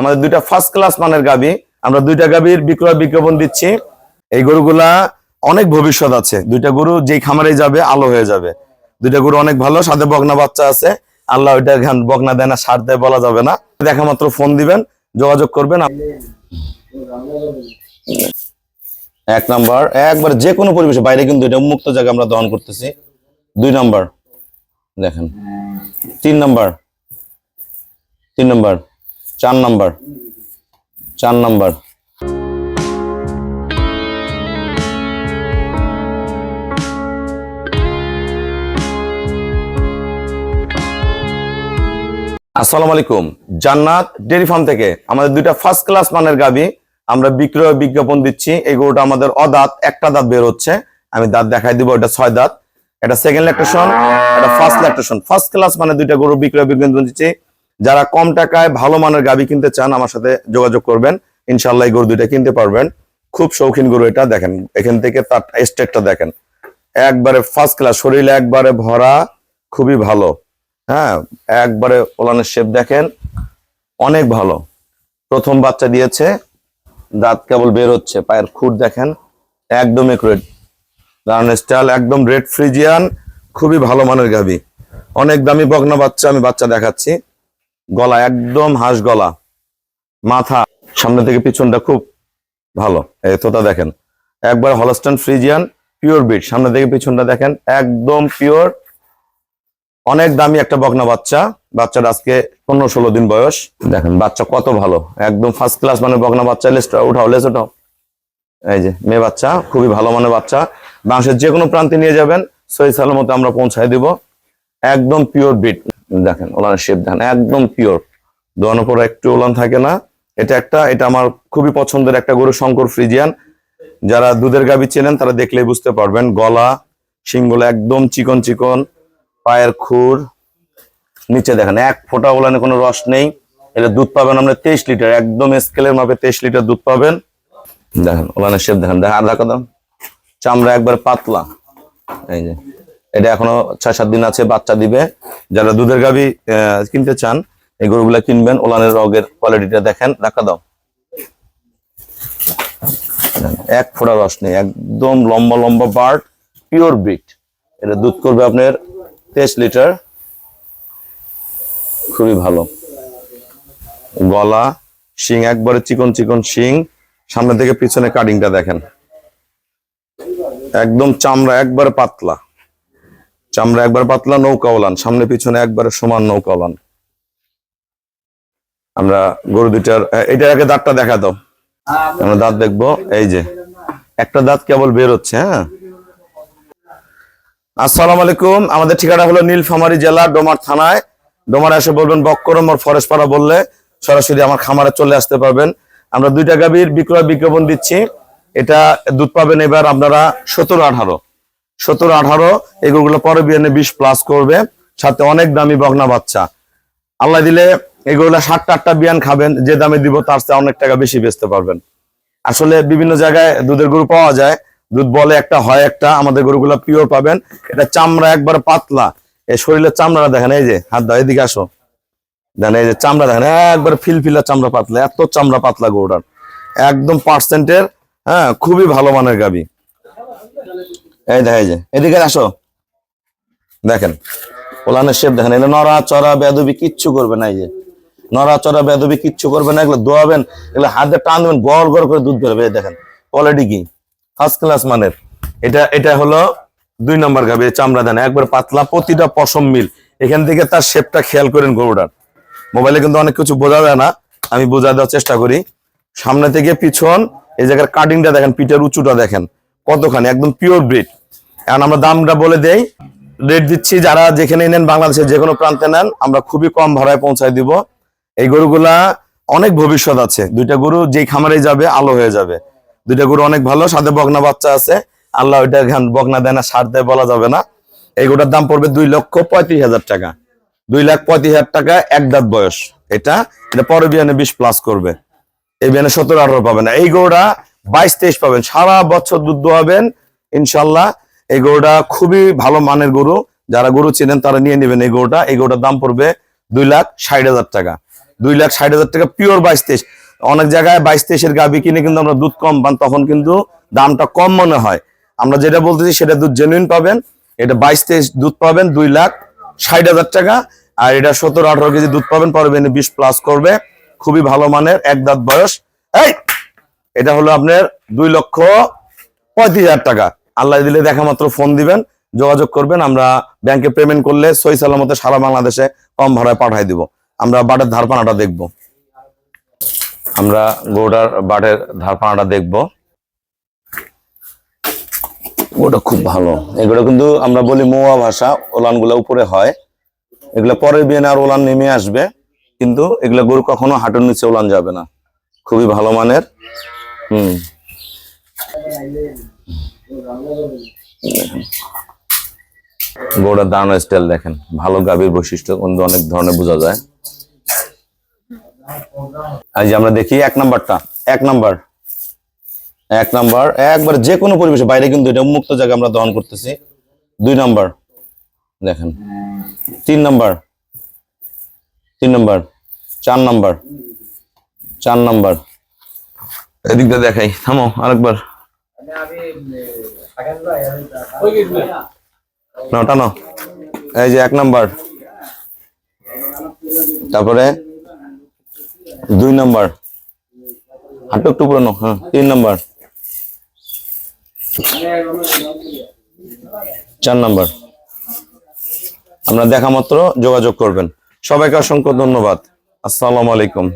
আমাদের দুইটা first class মানের গাবি। আমরা দুইটা গাবির বিক্রয় বিজ্ঞাপন দিচ্ছি। এই গরুগুলা অনেক ভবিষ্যৎ আছে। দুইটা গরু যেই খামারে যাবে, আলো হয়ে যাবে। দুইটা গরু অনেক ভালো, সাথে বগনা বাচ্চা আছে। আল্লাহ ওইটা বকনা দেয় না, সার দেয় বলা যাবে না। দেখা মাত্র ফোন দিবেন, যোগাযোগ করবেন। এক নাম্বার, একবার যে কোনো পরিবেশে, বাইরে কিন্তু এটা মুক্ত জায়গা আমরা দহন করতেছি। দুই নাম্বার, দেখেন। তিন নাম্বার তিন নাম্বার। চার নাম্বার। চার নাম্বার। আসসালামু আলাইকুম। জান্নাত ডেরি ফার্ম থেকে আমাদের দুইটা ফার্স্ট ক্লাস মানের গাবি আমরা বিক্রয় বিজ্ঞাপন দিচ্ছি। এই গরুটা আমাদের অদাঁত, একটা দাঁত বের হচ্ছে। আমি দাঁত দেখাই দিব, এটা ছয় দাঁত। এটা সেকেন্ড ল্যাকটেশন এটা ফার্স্ট ল্যাকটেশন ফার্স্ট ক্লাস মানে দুইটা গরু বিক্রয় বিজ্ঞাপন দিচ্ছি। যারা কম টাকায় ভালো মানের গাবি কিনতে চান, আমার সাথে যোগাযোগ করবেন। ইনশাল্লাহ গরু দুইটা কিনতে পারবেন। খুব শৌখিন গরু এটা, দেখেন, এখান থেকে তার স্টেকটা দেখেন। একবারে ফার্স্ট ক্লাস শরীরে একবারে ভরা, খুবই ভালো। হ্যাঁ একবারে ওলানের শেপ দেখেন, অনেক ভালো। প্রথম বাচ্চা দিয়েছে, দাঁত কেবল বের হচ্ছে, পায়ের খুঁট দেখেন, একদম একুরেট দাঁড়ানোর স্টাইল একদম রেড ফ্রিজিয়ান খুবই ভালো মানের গাবি। অনেক দামি বগনা বাচ্চা আমি বাচ্চা দেখাচ্ছি। গলা একদম হাঁস গলা। মাথা, সামনে থেকে পিছনটা খুব ভালো। এই তোতা দেখেন। একবার হলস্টান ফ্রিজিয়ান পিওর বিট সামনে থেকে পিছনটা দেখেন, একদম পিওর অনেক দামি একটা বকনা বাচ্চা। বাচ্চার আজকে পনেরো ষোলো দিন বয়স। দেখেন, বাচ্চা কত ভালো। একদম ফার্স্ট ক্লাস মানে বকনা বাচ্চা। লেসটা উঠাও লেস উঠাও। এই যে, মেয়ে বাচ্চা, খুবই ভালো মানে বাচ্চা। বাংলাদেশের যে কোনো প্রান্তে নিয়ে যাবেন সহি সালামতে আমরা পৌঁছায় দিব। একদম পিওর বিট দেখেন, ওলানের শেপ দেখেন, একদম পিওর দোয়ানোর পর একটু ওলান থাকে না। এটা একটা, এটা আমার খুবই পছন্দের একটা গরু, শঙ্কর ফ্রিজিয়ান। যারা দুধের গাবি চেনেন, তারা দেখলেই বুঝতে পারবেন। গলা, শিংগুলো একদম চিকন চিকন, পায়ের খুর। নিচে দেখেন, এক ফোঁটা ওলানে কোনো রস নেই। এটা দুধ পাবেন আমরা তেইশ লিটার, একদম স্কেলের মাপে তেইশ লিটার দুধ পাবেন। দেখেন, ওলানের শেপ দেখেন দেখেন আর দেখা চামড়া একবার পাতলা। এই যে এটা এখনও ছয় সাত দিন আছে, বাচ্চা দিবে। যারা দুধের গাভি কিনতে চান, এই গরুগুলা কিনবেন। ওলানের রগের কোয়ালিটিটা দেখেন দেখা দাও। এক ফোঁটা রস নেই, একদম লম্বা লম্বা বার্ড পিওর ব্রিড এটা দুধ করবে আপনার তেইশ লিটার। খুবই ভালো। গলা, শিং, একবারে চিকন চিকন শিং। সামনে থেকে পিছনে কাটিংটা দেখেন। একদম চামড়া, একবারে পাতলা। চামড়া একবার পাতলা, নৌকা ওলান। সামনে পিছনে একবারে সমান নৌকা ওলান। আমরা গরু দুইটার এটার আগে দাঁতটা দেখা দাও। আমরা দাঁত দেখব। এই যে, একটা দাঁত কেবল বের হচ্ছে হ্যাঁ? আসসালামু আলাইকুম। আমাদের ঠিকানা হলো নীলফামারী জেলা, ডোমার থানায়। ডোমার এসে বলবেন, বক্করম আর ফরেস্ট পাড়া বললে সরাসরি আমার খামারে চলে আসতে পারবেন। আমরা দুইটা গাভীর বিক্রয় বিজ্ঞাপন দিচ্ছি। এটা দুধ পাবেন এবার আপনারা সতেরো আঠারো। সতেরো, আঠারো, এগুলো পরে বিয়ানে বিশ প্লাস করবে। সাথে অনেক দামি বগনা বাচ্চা। আল্লাহ দিলে এগুলো ষাটটা আটটা বিয়ান খাবেন, যে দামে দিব তার চেয়ে অনেক টাকা বেশি বেচতে পারবেন। আসলে বিভিন্ন জায়গায় দুধের গরু পাওয়া যায়। দুধ বলে একটা, হয় একটা, আমাদের গরুগুলো পিওর পাবেন। এটা চামড়া একবার পাতলা। এই শরীরের চামড়াটা দেখেন, এই যে, হাত দাও, এদিকে আসো। দেখেন, এই যে চামড়া দেখেন, একবার ফিলফিলা চামড়া পাতলা, এত চামড়া পাতলা গরুটার। একদম পার্সেন্টের হ্যাঁ খুবই ভালো মানের গাবি। এই দেখে যে, এদিকে আসো। দেখেন, ওলানের শেপ দেখেন এটা নড়া চড়া বেদবি কিচ্ছু করবে না এই যে। নড়া চড়া বেদবি কিচ্ছু করবে না, এগুলো দোয়াবেন, এগুলো হাতে টান দেবেন গড় গড় করে দুধ বেরোবে দেখেন। কোয়ালিটি কি? ফার্স্ট ক্লাস মানের। এটা এটা হলো দুই নম্বর গাবি চামড়া দেন, একবার পাতলা প্রতিটা পশম মিল। এখান থেকে তার শেপটা খেয়াল করেন গরুটার। মোবাইলে কিন্তু অনেক কিছু বোঝা যায় না, আমি বোঝা দেওয়ার চেষ্টা করি। সামনে থেকে পিছন, এই জায়গার কাটিংটা দেখেন, পিঠের উঁচুটা দেখেন। কতখানি? একদম পিওর ব্রিড এখন আমরা দামটা বলে দেই। রেট দিচ্ছি যারা যেখানে নেন বাংলাদেশের যে কোনো প্রান্তে নেন, আমরা খুবই কম ভাড়ায় পৌঁছায় দিব। এই গরুগুলা অনেক ভবিষ্যৎ আছে। দুইটা গরু যেই খামারে যাবে, আলো হয়ে যাবে। দুইটা গরু অনেক ভালো, সাথে বগনা বাচ্চা আছে। আল্লাহ ওইটা বগনা দেয় না, সার দেয় বলা যাবে না। এই গরুটার দাম পড়বে দুই লক্ষ পঁয়ত্রিশ হাজার টাকা। দুই লাখ পঁয়ত্রিশ হাজার টাকা এক দাঁত বয়স। এটা এটা পরে বিয়ানে বিশ প্লাস করবে। এই বিয়ানে সতেরো আঠারো পাবেন। এই গরুটা বাইশ তেইশ পাবেন। সারা বছর দুধ দোয়াবেন, ইনশাল্লাহ। এই গরুটা খুবই ভালো মানের গরু। যারা গরু চেনেন তারা নিয়ে নেবেন এই গরুটা। এই গরুটার দাম পড়বে দুই লাখ ষাট হাজার টাকা। দুই লাখ ষাট হাজার টাকা পিওর বাইশ তেইশ। অনেক জায়গায় বাইশ তেইশের গাবি কিনে কিন্তু আমরা দুধ কম পান, তখন কিন্তু দামটা কম মনে হয়। আমরা যেটা বলতেছি সেটা দুধ জেনুইন পাবেন। এটা বাইশ তেইশ দুধ পাবেন দুই লাখ ষাট হাজার টাকা। আর এটা সতেরো আঠারো কেজি দুধ পাবেন পারবেন বিশ প্লাস করবে। খুবই ভালো মানের, এক দাঁত বয়স। এই, এটা হলো আপনার দুই লক্ষ পঁয়ত্রিশ হাজার টাকা। আল্লাহ দিলে দেখা মাত্র ফোন দিবেন, যোগাযোগ করবেন, আমরা ব্যাংকে পেমেন্ট করলে সই সালামতে সারা বাংলাদেশে কম ভাড়ায় পাঠাই দিব। আমরা বাটের ধারপানাটা দেখব। আমরা গৌড়ার বাটের ধারপানাটা দেখব। ওটা খুব ভালো। এগুলো কিন্তু আমরা বলি মোয়া ভাষা, ওলানগুলো উপরে হয়। এগুলো পরের বিয়ে আর ওলান নেমে আসবে, কিন্তু এগুলো গরু কখনো হাঁটুর নিচে ওলান যাবে না। খুবই ভালো মানের। হুম। গৌড়ার দাঁড়ানো স্টাইল দেখেন। ভালো গাভীর বৈশিষ্ট্য কিন্তু অনেক ধরনের বোঝা যায়। এই যে আমরা দেখি এক নাম্বারটা, এক নাম্বার। এক নাম্বার, একবার যে কোনো পরিবেশে, বাইরে কিন্তু এটা উন্মুক্ত জায়গা আমরা দহন করতেছি। দুই নাম্বার, দেখেন। তিন নাম্বার তিন নাম্বার, চার নাম্বার চার নাম্বার। এদিকটা দেখাই, থামো আরেকবার। না টানো এই যে এক নাম্বার। তারপরে দুই নাম্বার। হাঁটু একটু পুরানো হ্যাঁ তিন নাম্বার। চার নাম্বার। আমরা দেখা মাত্র যোগাযোগ করবেন। সবাইকে অসংখ্য ধন্যবাদ। আসসালামু আলাইকুম।